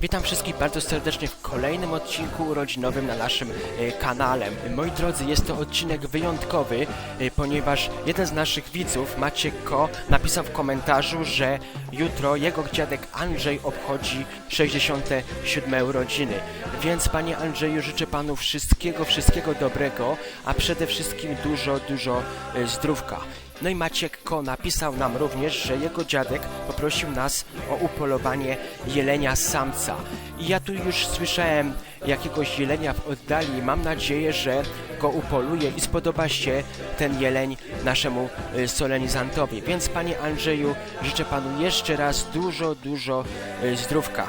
Witam wszystkich bardzo serdecznie w kolejnym odcinku urodzinowym na naszym e, kanale. Moi drodzy, jest to odcinek wyjątkowy, e, ponieważ jeden z naszych widzów, Maciek Ko, napisał w komentarzu, że jutro jego dziadek Andrzej obchodzi 67 urodziny. Więc panie Andrzeju, życzę panu wszystkiego, wszystkiego dobrego, a przede wszystkim dużo, dużo e, zdrówka. No i Maciek Ko napisał nam również, że jego dziadek poprosił nas o upolowanie jelenia samca. I ja tu już słyszałem jakiegoś jelenia w oddali mam nadzieję, że go upoluje i spodoba się ten jeleń naszemu y, solenizantowi. Więc panie Andrzeju, życzę panu jeszcze raz dużo, dużo y, zdrówka.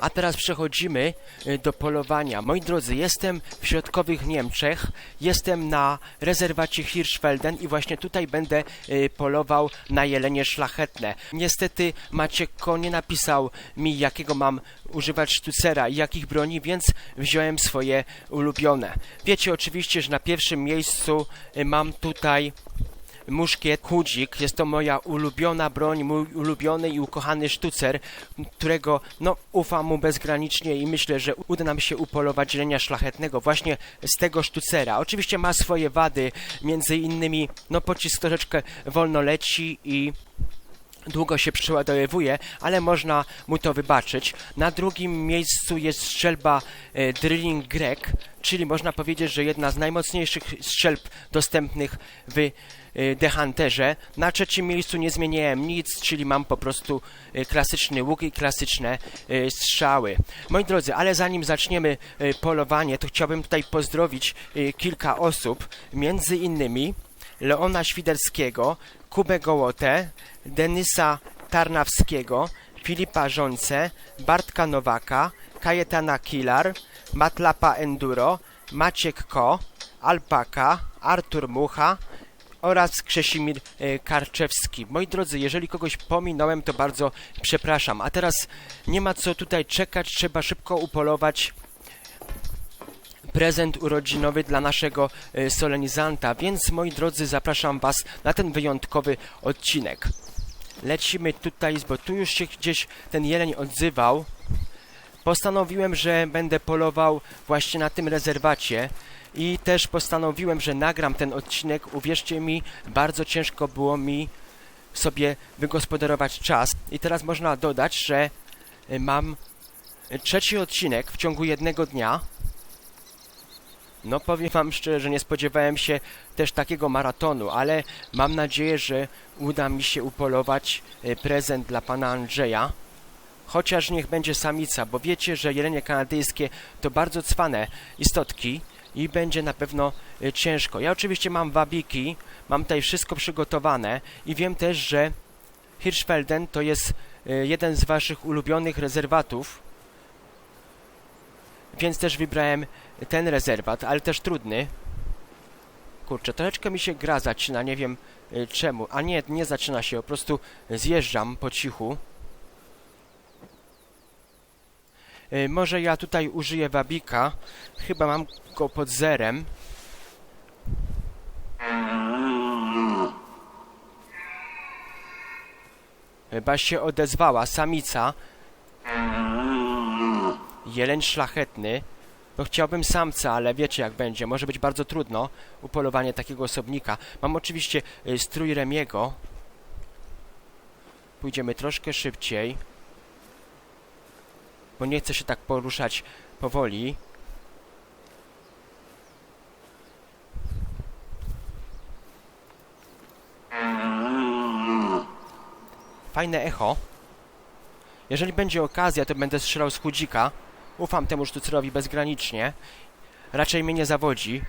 A teraz przechodzimy y, do polowania. Moi drodzy, jestem w środkowych Niemczech, jestem na rezerwacie Hirschfelden i właśnie tutaj będę y, polował na jelenie szlachetne. Niestety Maciek Ko nie napisał mi, jakiego mam używać sztucera i jakich broni, więc wziąłem swoje ulubione. Wiecie oczywiście, że na pierwszym miejscu y, mam tutaj muszkiet Kudzik. Jest to moja ulubiona broń, mój ulubiony i ukochany sztucer, którego no, ufam mu bezgranicznie i myślę, że uda nam się upolować jelenia szlachetnego właśnie z tego sztucera. Oczywiście ma swoje wady, między innymi no, pocisk troszeczkę wolno leci i długo się przeładowuje, ale można mu to wybaczyć. Na drugim miejscu jest strzelba e, Drilling Grek, czyli można powiedzieć, że jedna z najmocniejszych strzelb dostępnych w The Hunterze. Na trzecim miejscu nie zmieniałem nic, czyli mam po prostu e, klasyczny łuk i klasyczne e, strzały. Moi drodzy, ale zanim zaczniemy polowanie, to chciałbym tutaj pozdrowić kilka osób, między innymi Leona Świderskiego, Kubę Gołotę, Denysa Tarnawskiego, Filipa Żonce, Bartka Nowaka, Kajetana Kilar, Matlapa Enduro, Maciek Ko, Alpaka, Artur Mucha oraz Krzesimir e, Karczewski. Moi drodzy, jeżeli kogoś pominąłem, to bardzo przepraszam. A teraz nie ma co tutaj czekać, trzeba szybko upolować prezent urodzinowy dla naszego e, solenizanta, więc moi drodzy, zapraszam Was na ten wyjątkowy odcinek. Lecimy tutaj, bo tu już się gdzieś ten jeleń odzywał. Postanowiłem, że będę polował właśnie na tym rezerwacie i też postanowiłem, że nagram ten odcinek. Uwierzcie mi, bardzo ciężko było mi sobie wygospodarować czas. I teraz można dodać, że e, mam trzeci odcinek w ciągu jednego dnia. No powiem wam szczerze, że nie spodziewałem się też takiego maratonu, ale mam nadzieję, że uda mi się upolować e, prezent dla pana Andrzeja. Chociaż niech będzie samica, bo wiecie, że jelenie kanadyjskie to bardzo cwane istotki i będzie na pewno e, ciężko. Ja oczywiście mam wabiki, mam tutaj wszystko przygotowane i wiem też, że Hirschfelden to jest e, jeden z waszych ulubionych rezerwatów, więc też wybrałem ten rezerwat, ale też trudny. Kurczę, troszeczkę mi się gra zaczyna, nie wiem y, czemu. A nie, nie zaczyna się, po prostu zjeżdżam po cichu. Y, może ja tutaj użyję wabika. Chyba mam go pod zerem. Chyba się odezwała samica. Jeleń szlachetny. No chciałbym samca, ale wiecie jak będzie. Może być bardzo trudno upolowanie takiego osobnika. Mam oczywiście y, strój Remiego. Pójdziemy troszkę szybciej. Bo nie chcę się tak poruszać powoli. Fajne echo. Jeżeli będzie okazja, to będę strzelał z chudzika. Ufam temu sztucerowi bezgranicznie. Raczej mnie nie zawodzi.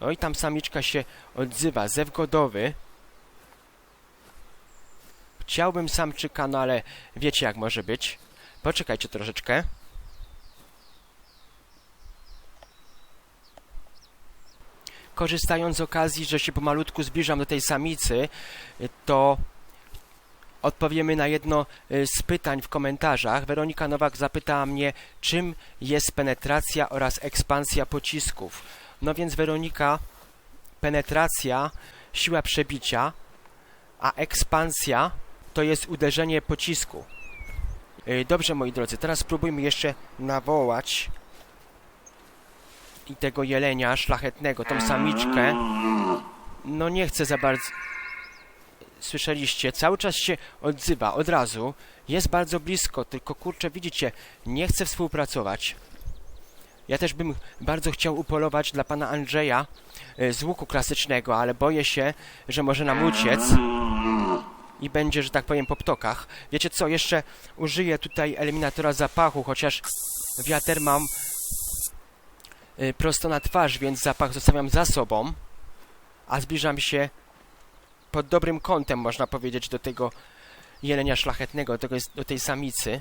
Oj, tam samiczka się odzywa. Zew godowy. Chciałbym samczyka, no ale wiecie jak może być. Poczekajcie troszeczkę. Korzystając z okazji, że się pomalutku zbliżam do tej samicy, to odpowiemy na jedno y, z pytań w komentarzach. Weronika Nowak zapytała mnie, czym jest penetracja oraz ekspansja pocisków. No więc Weronika, penetracja, siła przebicia, a ekspansja to jest uderzenie pocisku. Y, Dobrze, moi drodzy, teraz spróbujmy jeszcze nawołać i tego jelenia szlachetnego, tą samiczkę. No nie chcę za bardzo... Słyszeliście? Cały czas się odzywa, od razu. Jest bardzo blisko, tylko kurczę, widzicie, nie chce współpracować. Ja też bym bardzo chciał upolować dla pana Andrzeja y, z łuku klasycznego, ale boję się, że może nam uciec i będzie, że tak powiem, po ptokach. Wiecie co, jeszcze użyję tutaj eliminatora zapachu, chociaż wiater mam y, prosto na twarz, więc zapach zostawiam za sobą, a zbliżam się pod dobrym kątem, można powiedzieć, do tego jelenia szlachetnego, do, tego, do tej samicy.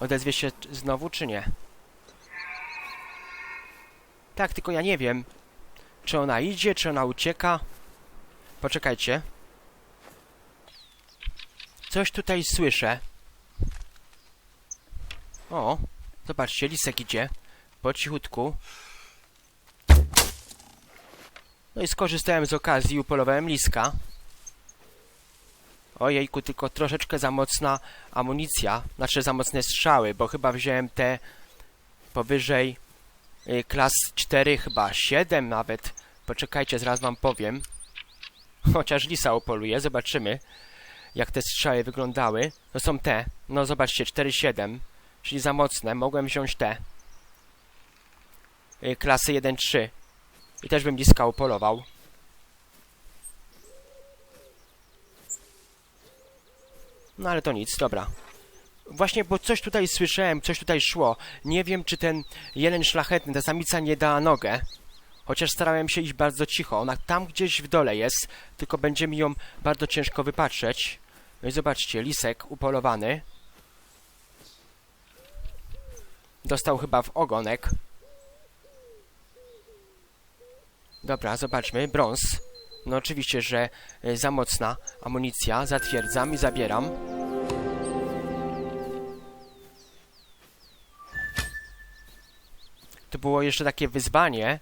Odezwie się znowu, czy nie? Tak, tylko ja nie wiem, czy ona idzie, czy ona ucieka. Poczekajcie. Coś tutaj słyszę. O, zobaczcie, lisek idzie. Po cichutku. No i skorzystałem z okazji i upolowałem liska. Ojejku, tylko troszeczkę za mocna amunicja. Znaczy za mocne strzały, bo chyba wziąłem te powyżej y, klas 4, chyba 7 nawet. Poczekajcie, zaraz wam powiem. Chociaż lisa upoluję, zobaczymy jak te strzały wyglądały. To są te. No zobaczcie, 4,7. Czyli za mocne. Mogłem wziąć te. Y, Klasy 1,3. I też bym bliska upolował. No ale to nic, dobra. Właśnie, bo coś tutaj słyszałem, coś tutaj szło. Nie wiem, czy ten jeleń szlachetny, ta samica nie da nogę. Chociaż starałem się iść bardzo cicho. Ona tam gdzieś w dole jest, tylko będzie mi ją bardzo ciężko wypatrzeć. No i zobaczcie, lisek upolowany. Dostał chyba w ogonek. Dobra, zobaczmy. Brąz. No oczywiście, że y, za mocna amunicja. Zatwierdzam i zabieram. To było jeszcze takie wyzwanie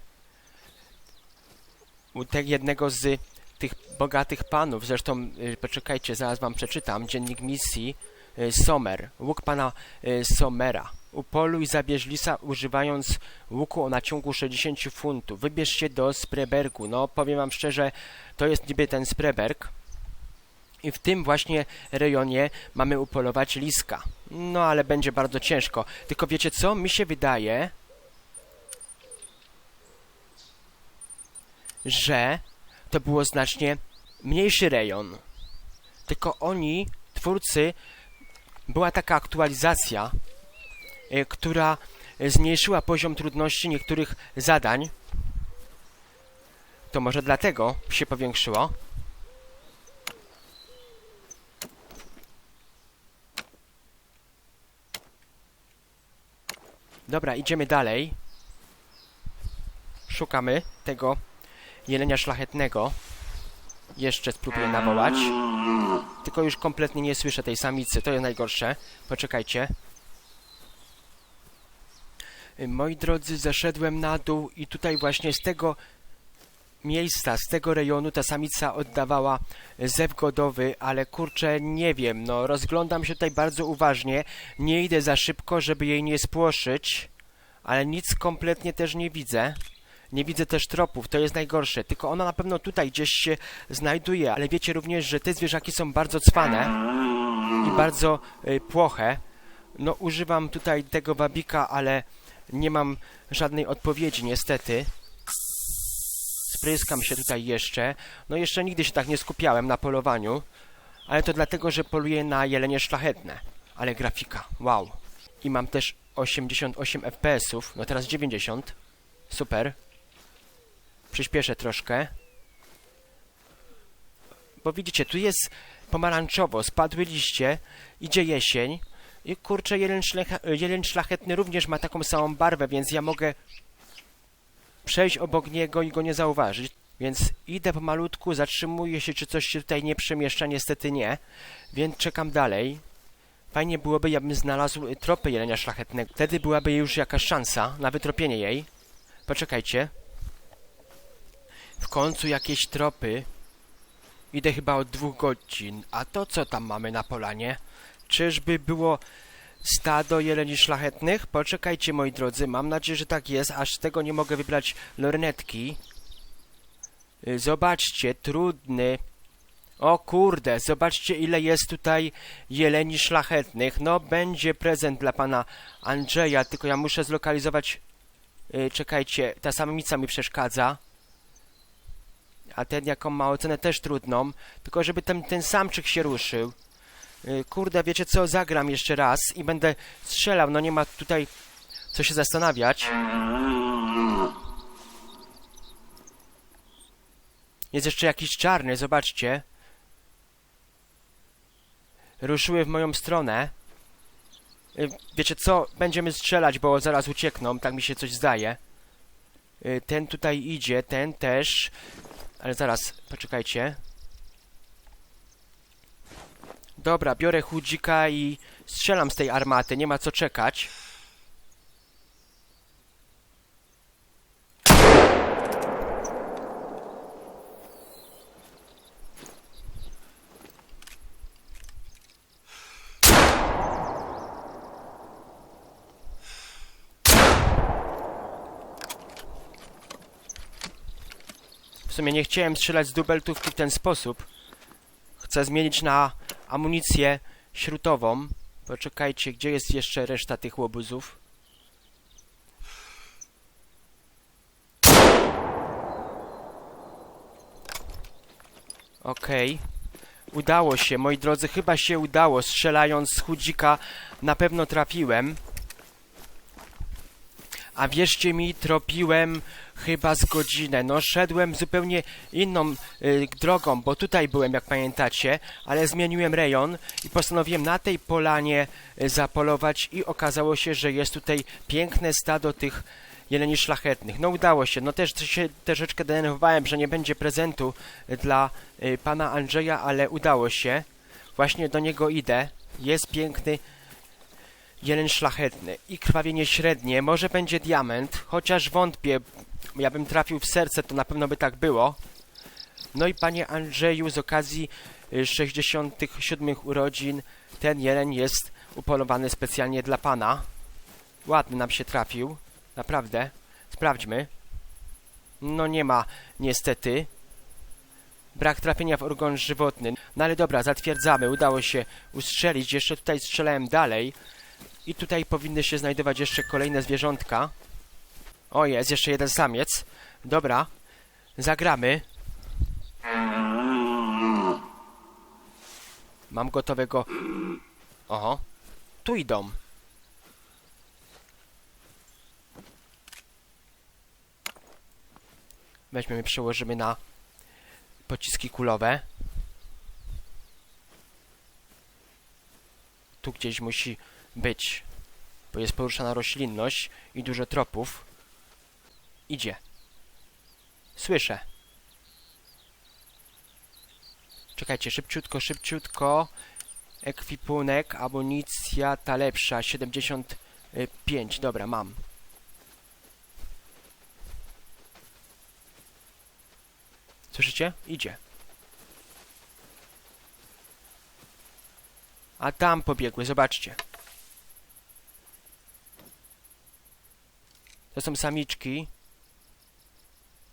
u tego jednego z tych bogatych panów. Zresztą, y, poczekajcie, zaraz wam przeczytam. Dziennik misji y, Somer. Łuk pana y, Somera. Upoluj zabierz lisa używając łuku o naciągu 60 funtów. Wybierz się do Sprebergu. No, powiem wam szczerze, to jest niby ten Spreberg. I w tym właśnie rejonie mamy upolować liska. No, ale będzie bardzo ciężko. Tylko wiecie co? Mi się wydaje, że to było znacznie mniejszy rejon. Tylko oni, twórcy, była taka aktualizacja, y, która zmniejszyła poziom trudności niektórych zadań. To może dlatego się powiększyło. Dobra, idziemy dalej. Szukamy tego jelenia szlachetnego. Jeszcze spróbuję nawołać. Tylko już kompletnie nie słyszę tej samicy, to jest najgorsze. Poczekajcie. Moi drodzy, zeszedłem na dół i tutaj właśnie z tego miejsca, z tego rejonu ta samica oddawała zew godowy, ale kurczę, nie wiem, no rozglądam się tutaj bardzo uważnie, nie idę za szybko, żeby jej nie spłoszyć, ale nic kompletnie też nie widzę. Nie widzę też tropów, to jest najgorsze. Tylko ona na pewno tutaj gdzieś się znajduje, ale wiecie również, że te zwierzaki są bardzo cwane i bardzo y, płoche. No używam tutaj tego wabika, ale nie mam żadnej odpowiedzi niestety. Spryskam się tutaj jeszcze. No jeszcze nigdy się tak nie skupiałem na polowaniu, ale to dlatego, że poluję na jelenie szlachetne. Ale grafika, wow. I mam też 88 FPS-ów, no teraz 90. Super. Przyspieszę troszkę. Bo widzicie, tu jest pomarańczowo, spadły liście, idzie jesień i kurczę, jeleń, szlachetny również ma taką samą barwę, więc ja mogę przejść obok niego i go nie zauważyć. Więc idę pomalutku, zatrzymuję się, czy coś się tutaj nie przemieszcza, niestety nie. Więc czekam dalej. Fajnie byłoby, jakbym znalazł tropy jelenia szlachetnego. Wtedy byłaby już jakaś szansa na wytropienie jej. Poczekajcie. W końcu jakieś tropy. Idę chyba od dwóch godzin. A to co tam mamy na polanie? Czyżby było stado jeleni szlachetnych? Poczekajcie, moi drodzy, mam nadzieję, że tak jest, aż z tego nie mogę wybrać lornetki. Y, Zobaczcie, trudny. O kurde, zobaczcie ile jest tutaj jeleni szlachetnych. No, będzie prezent dla pana Andrzeja, tylko ja muszę zlokalizować... Y, czekajcie, ta samica mi przeszkadza. A ten jaką ma ocenę też trudną. Tylko żeby ten, ten samczyk się ruszył. Y, Kurde, wiecie co, zagram jeszcze raz i będę strzelał, no nie ma tutaj co się zastanawiać. Jest jeszcze jakiś czarny, zobaczcie. Ruszyły w moją stronę. Y, Wiecie co, będziemy strzelać, bo zaraz uciekną, tak mi się coś zdaje. Y, Ten tutaj idzie, ten też. Ale zaraz, poczekajcie. Dobra, biorę chudzika i strzelam z tej armaty, nie ma co czekać. W sumie nie chciałem strzelać z dubeltówki w ten sposób. Chcę zmienić na amunicję śrutową. Poczekajcie, gdzie jest jeszcze reszta tych łobuzów? Okej. Udało się, moi drodzy, chyba się udało. Strzelając z chudzika na pewno trafiłem. A wierzcie mi, tropiłem chyba z godzinę. No, szedłem zupełnie inną y, drogą, bo tutaj byłem, jak pamiętacie, ale zmieniłem rejon i postanowiłem na tej polanie y, zapolować i okazało się, że jest tutaj piękne stado tych jeleni szlachetnych. No, udało się. No, też się troszeczkę denerwowałem, że nie będzie prezentu y, dla y, pana Andrzeja, ale udało się. Właśnie do niego idę. Jest piękny jeleń szlachetny i krwawienie średnie, może będzie diament, chociaż wątpię, ja bym trafił w serce, to na pewno by tak było. No i panie Andrzeju, z okazji y, 67 urodzin, ten jeleń jest upolowany specjalnie dla pana. Ładny nam się trafił, naprawdę. Sprawdźmy. No nie ma, niestety. Brak trafienia w organ żywotny. No ale dobra, zatwierdzamy, udało się ustrzelić. Jeszcze tutaj strzelałem dalej. I tutaj powinny się znajdować jeszcze kolejne zwierzątka. O, jest jeszcze jeden samiec. Dobra, zagramy. Mam gotowego... Oho, tu idą. Weźmiemy, przełożymy na pociski kulowe. Tu gdzieś musi być, bo jest poruszana roślinność i dużo tropów. Idzie. Słyszę. Czekajcie, szybciutko, szybciutko. Ekwipunek, amunicja, ta lepsza, 75. Dobra, mam. Słyszycie? Idzie. A tam pobiegły, zobaczcie. To są samiczki.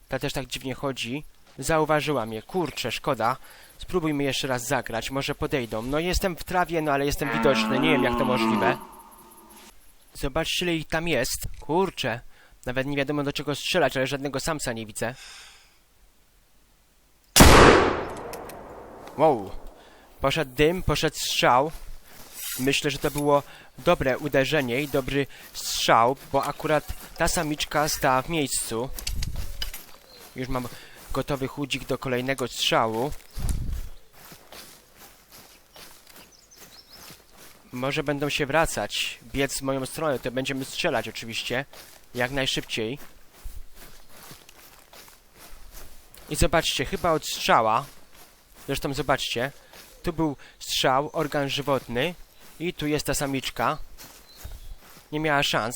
Ta też tak dziwnie chodzi. Zauważyła mnie. Kurczę, szkoda. Spróbujmy jeszcze raz zagrać. Może podejdą. No jestem w trawie, no ale jestem widoczny. Nie wiem, jak to możliwe. Zobaczcie, ile ich tam jest. Kurczę. Nawet nie wiadomo, do czego strzelać, ale żadnego samca nie widzę. Wow. Poszedł dym, poszedł strzał. Myślę, że to było dobre uderzenie i dobry strzał, bo akurat ta samiczka stała w miejscu. Już mam gotowy chudzik do kolejnego strzału. Może będą się wracać, biec w moją stronę, to będziemy strzelać oczywiście, jak najszybciej. I zobaczcie, chyba od strzała, zresztą zobaczcie, tu był strzał, organ żywotny i tu jest ta samiczka. Nie miała szans.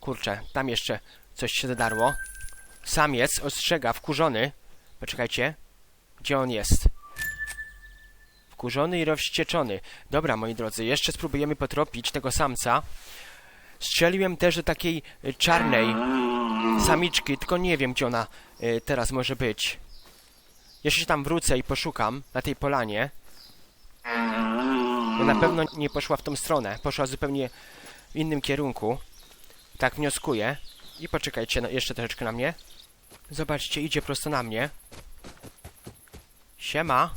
Kurczę, tam jeszcze coś się zadarło. Samiec ostrzega, wkurzony. Poczekajcie. Gdzie on jest? Wkurzony i rozwścieczony. Dobra, moi drodzy, jeszcze spróbujemy potropić tego samca. Strzeliłem też do takiej y, czarnej samiczki, tylko nie wiem, gdzie ona y, teraz może być. Jeszcze się tam wrócę i poszukam na tej polanie. Bo na pewno nie poszła w tą stronę. Poszła zupełnie w innym kierunku. Tak wnioskuję. I poczekajcie no, jeszcze troszeczkę na mnie. Zobaczcie, idzie prosto na mnie. Siema.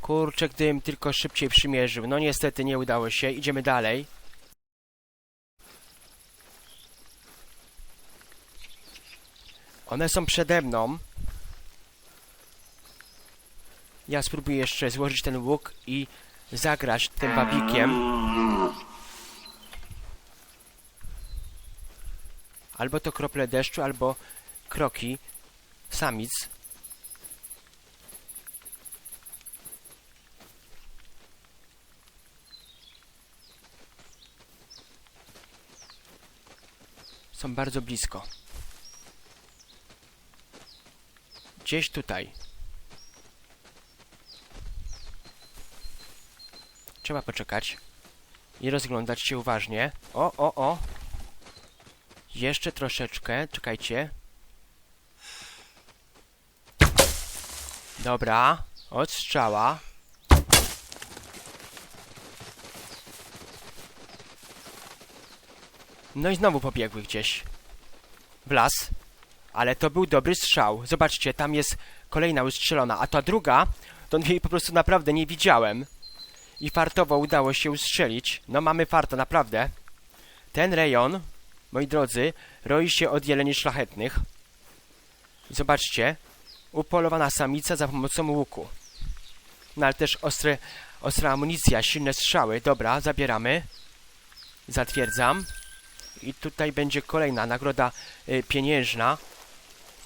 Kurczę, gdybym tylko szybciej przymierzył. No niestety nie udało się. Idziemy dalej. One są przede mną. Ja spróbuję jeszcze złożyć ten łuk i zagrać tym babikiem. Albo to krople deszczu, albo kroki samic. Są bardzo blisko. Gdzieś tutaj. Trzeba poczekać i rozglądać się uważnie. O, o, o! Jeszcze troszeczkę, czekajcie. Dobra, odstrzała. No i znowu pobiegły gdzieś. W las. Ale to był dobry strzał. Zobaczcie, tam jest kolejna ustrzelona, a ta druga, to jej po prostu naprawdę nie widziałem. I fartowo udało się ustrzelić. No mamy farta, naprawdę. Ten rejon, moi drodzy, roi się od jeleni szlachetnych. Zobaczcie, upolowana samica za pomocą łuku. No ale też ostre, ostra amunicja, silne strzały. Dobra, zabieramy. Zatwierdzam. I tutaj będzie kolejna nagroda y, pieniężna.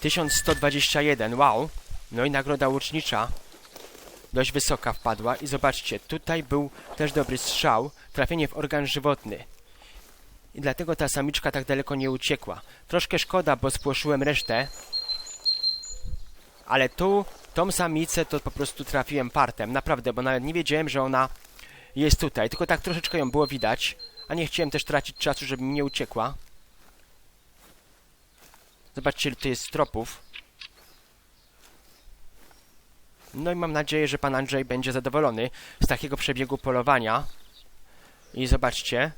1121, wow. No i nagroda łucznicza. Dość wysoka wpadła. I zobaczcie, tutaj był też dobry strzał. Trafienie w organ żywotny. I dlatego ta samiczka tak daleko nie uciekła. Troszkę szkoda, bo spłoszyłem resztę. Ale tu, tą samicę to po prostu trafiłem partem. Naprawdę, bo nawet nie wiedziałem, że ona jest tutaj. Tylko tak troszeczkę ją było widać. A nie chciałem też tracić czasu, żeby mi nie uciekła. Zobaczcie, tu jest tropów. No i mam nadzieję, że pan Andrzej będzie zadowolony z takiego przebiegu polowania. I zobaczcie,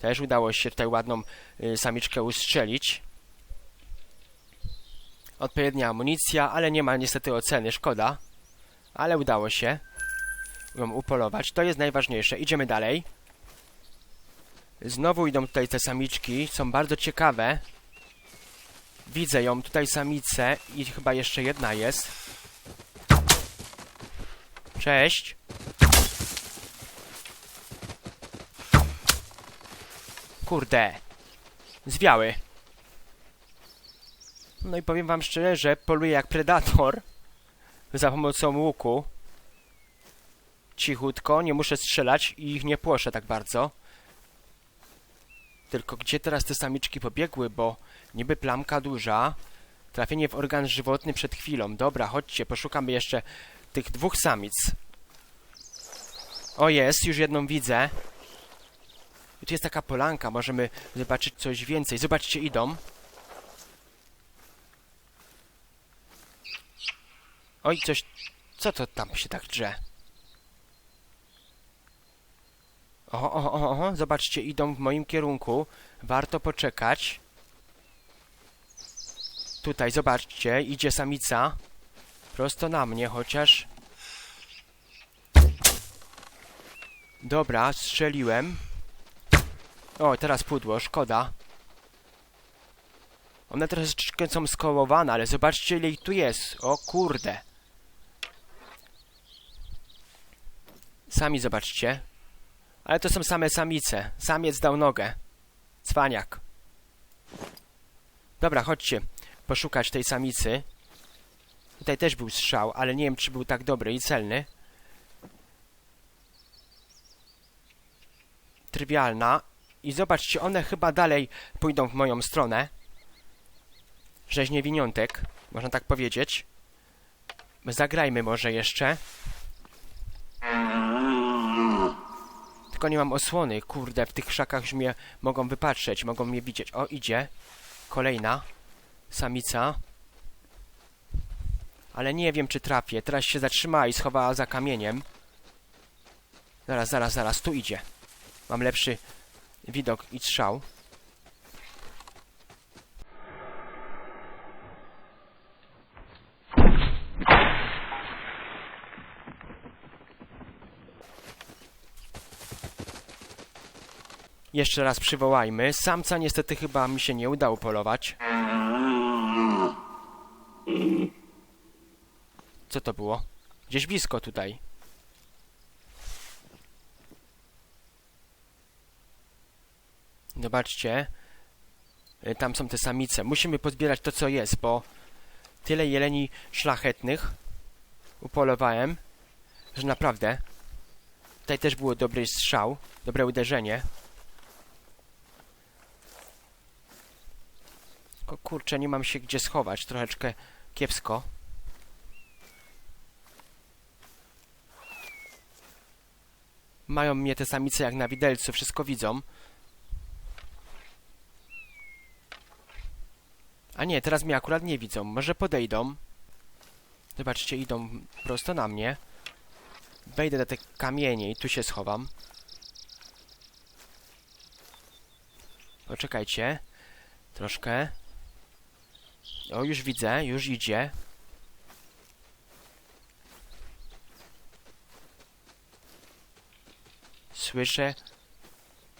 też udało się tutaj ładną y, samiczkę ustrzelić. Odpowiednia amunicja, ale nie ma niestety oceny, szkoda. Ale udało się ją upolować. To jest najważniejsze. Idziemy dalej. Znowu idą tutaj te samiczki. Są bardzo ciekawe. Widzę ją, tutaj samicę i chyba jeszcze jedna jest. Cześć. Kurde. Zwiały. No i powiem wam szczerze, że poluję jak predator. Za pomocą łuku. Cichutko, nie muszę strzelać i ich nie płoszę tak bardzo. Tylko gdzie teraz te samiczki pobiegły, bo niby plamka duża. Trafienie w organ żywotny przed chwilą. Dobra, chodźcie, poszukamy jeszcze tych dwóch samic. O, jest, już jedną widzę. I tu jest taka polanka, możemy zobaczyć coś więcej. Zobaczcie, idą. Oj, coś... Co to tam się tak drze? O, o, o, o, zobaczcie, idą w moim kierunku. Warto poczekać. Tutaj, zobaczcie, idzie samica. Prosto na mnie, chociaż... Dobra, strzeliłem. O, teraz pudło, szkoda. One troszeczkę są skołowane, ale zobaczcie ile ich tu jest. O kurde. Sami zobaczcie. Ale to są same samice. Samiec dał nogę. Cwaniak. Dobra, chodźcie. Poszukać tej samicy. Tutaj też był strzał, ale nie wiem, czy był tak dobry i celny. Trywialna. I zobaczcie, one chyba dalej pójdą w moją stronę. Rzeźnie winiątek. Można tak powiedzieć. Zagrajmy może jeszcze. Tylko nie mam osłony, kurde, w tych krzakach już mnie mogą wypatrzeć, mogą mnie widzieć. O, idzie. Kolejna. Samica. Ale nie wiem, czy trafię. Teraz się zatrzymała i schowała za kamieniem. Zaraz, zaraz, zaraz, tu idzie. Mam lepszy widok i strzał. Jeszcze raz przywołajmy. Samca niestety chyba mi się nie udało polować. Co to było? Gdzieś blisko tutaj. Zobaczcie. Y, Tam są te samice. Musimy pozbierać to, co jest, bo tyle jeleni szlachetnych upolowałem, że naprawdę tutaj też było dobry strzał, dobre uderzenie. Tylko kurczę, nie mam się gdzie schować, troszeczkę kiepsko. Mają mnie te samice jak na widelcu, wszystko widzą. A nie, teraz mnie akurat nie widzą. Może podejdą. Zobaczcie, idą prosto na mnie. Wejdę do tych kamieni i tu się schowam. Poczekajcie. Troszkę. O, już widzę, już idzie. Słyszę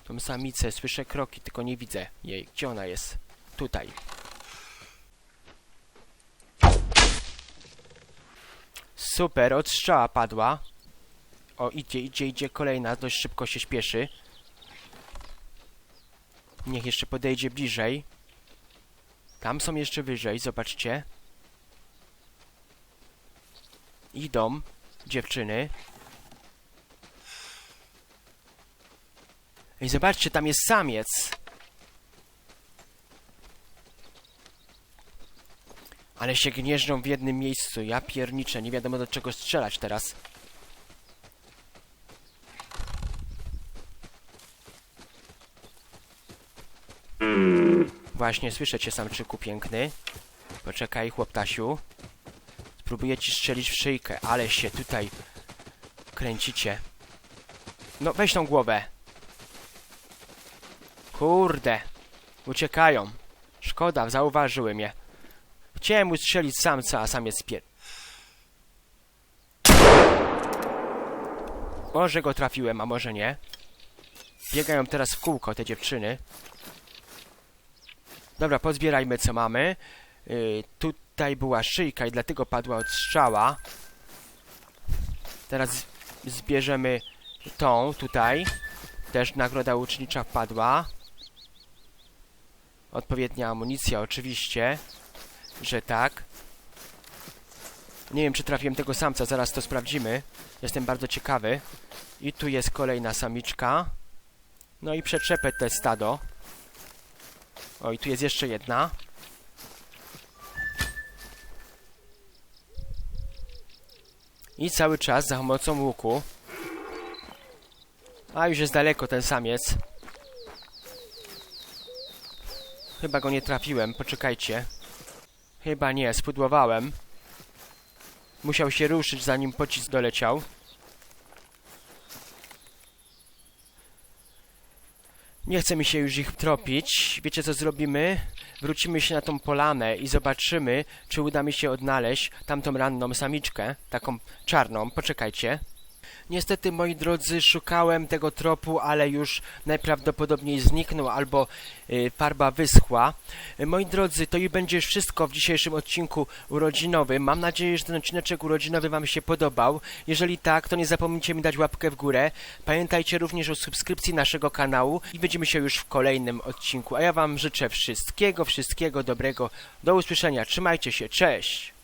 tą samicę, słyszę kroki, tylko nie widzę jej. Gdzie ona jest? Tutaj. Super, od strzała padła. O, idzie, idzie, idzie kolejna, dość szybko się śpieszy. Niech jeszcze podejdzie bliżej. Tam są jeszcze wyżej, zobaczcie. Idą dziewczyny. I zobaczcie, tam jest samiec. Ale się gnieżdżą w jednym miejscu. Ja pierniczę, nie wiadomo do czego strzelać teraz. Właśnie, słyszę cię, samczyku piękny. Poczekaj, chłoptasiu. Spróbuję ci strzelić w szyjkę, ale się tutaj kręcicie. No, weź tą głowę. Kurde. Uciekają. Szkoda, zauważyły mnie. Chciałem ustrzelić samca, a sam jest spier... Może go trafiłem, a może nie. Biegają teraz w kółko te dziewczyny. Dobra, pozbierajmy co mamy. Yy, tutaj była szyjka i dlatego padła od strzała. Teraz zbierzemy tą tutaj. Też nagroda ucznicza wpadła. Odpowiednia amunicja oczywiście, że tak. Nie wiem, czy trafiłem tego samca, zaraz to sprawdzimy. Jestem bardzo ciekawy. I tu jest kolejna samiczka. No i przetrzepę te stado. O, i tu jest jeszcze jedna. I cały czas za pomocą łuku. A, już jest daleko ten samiec. Chyba go nie trafiłem, poczekajcie. Chyba nie, spudłowałem. Musiał się ruszyć, zanim pocisk doleciał. Nie chce mi się już ich tropić. Wiecie co zrobimy? Wrócimy się na tą polanę i zobaczymy, czy uda mi się odnaleźć tamtą ranną samiczkę, taką czarną. Poczekajcie. Niestety, moi drodzy, szukałem tego tropu, ale już najprawdopodobniej zniknął albo y, farba wyschła. Moi drodzy, to i będzie wszystko w dzisiejszym odcinku urodzinowym. Mam nadzieję, że ten odcineczek urodzinowy Wam się podobał. Jeżeli tak, to nie zapomnijcie mi dać łapkę w górę. Pamiętajcie również o subskrypcji naszego kanału i widzimy się już w kolejnym odcinku. A ja Wam życzę wszystkiego, wszystkiego dobrego. Do usłyszenia. Trzymajcie się. Cześć!